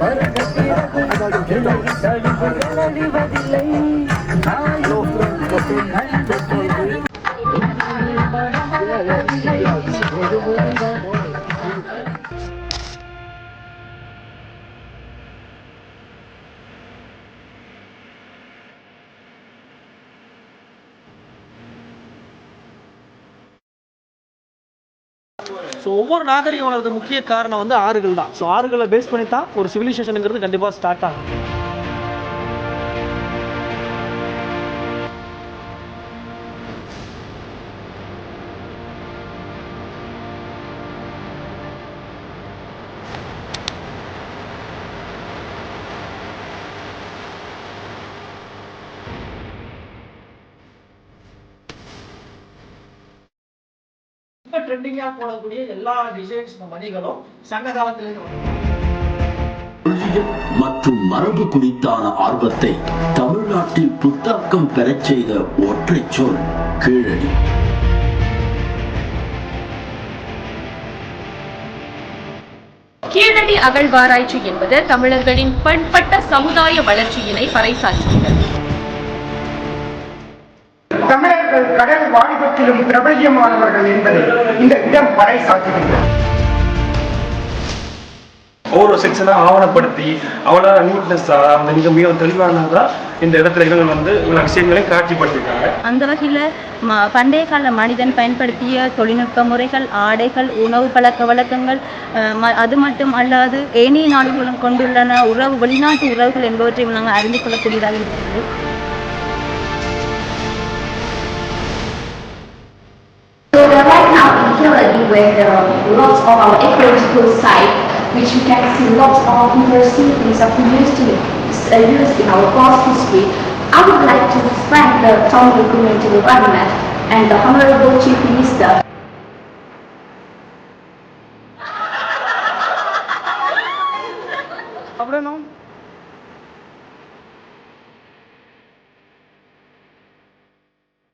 i don't Yeah, yeah, yeah, yeah. So ஒவ்வொரு நாகரிகம் வளர்றது முக்கிய காரணம் வந்து ஆறுகள் தான். ஸோ ஆறுகளை பேஸ் பண்ணி தான் ஒரு சிவிலைசேஷனுங்கிறது கண்டிப்பாக ஸ்டார்ட் ஆகும். இப்போ ட்ரெண்டிங்காக போடக்கூடிய எல்லா டிசைன்ஸ் மணிகளும் சங்க காலத்திலேருந்து மற்றும் மரபு குறித்தான ஆர்வத்தை தமிழ்நாட்டில் புத்தாக்கம் பெறச் செய்த ஒற்றைச் சொல் கீழடி. கீழடி அகழ்வாராய்ச்சி என்பது தமிழர்களின் பண்பட்ட சமுதாய வளர்ச்சியினை பறைசாற்றுகிறது. வாணிபத்திலும் பிரபல்யமானவர்கள் என்பதை இந்த இடம் பறைசாற்றுகின்றது. ஒவ்வொரு செக்ஷனாக ஆவணப்படுத்தி அவ்வளோ நீட்னஸாக அந்த மிக மிக தெளிவானதாக இந்த இடத்துல இவங்க வந்து இவ்வளோ விஷயங்களை காட்சிப்படுத்திருக்காங்க அந்த வகையில் ம பண்டைய கால மனிதன் பயன்படுத்திய தொழில்நுட்ப முறைகள் ஆடைகள் உணவு பழக்க வழக்கங்கள் அது மட்டும் அல்லாது ஏனைய நாடுகளும் கொண்டுள்ளன. உறவு வெளிநாட்டு உறவுகள் என்பவற்றையும் நாங்கள் அறிந்து கொள்ளக்கூடியதாக இருக்கிறது. Where there are lots of our ecological sites, which you can see lots of university things of used uh, in our past history. I would like to thank the Tamil Community Government and the Honorable Chief Minister. Abraham.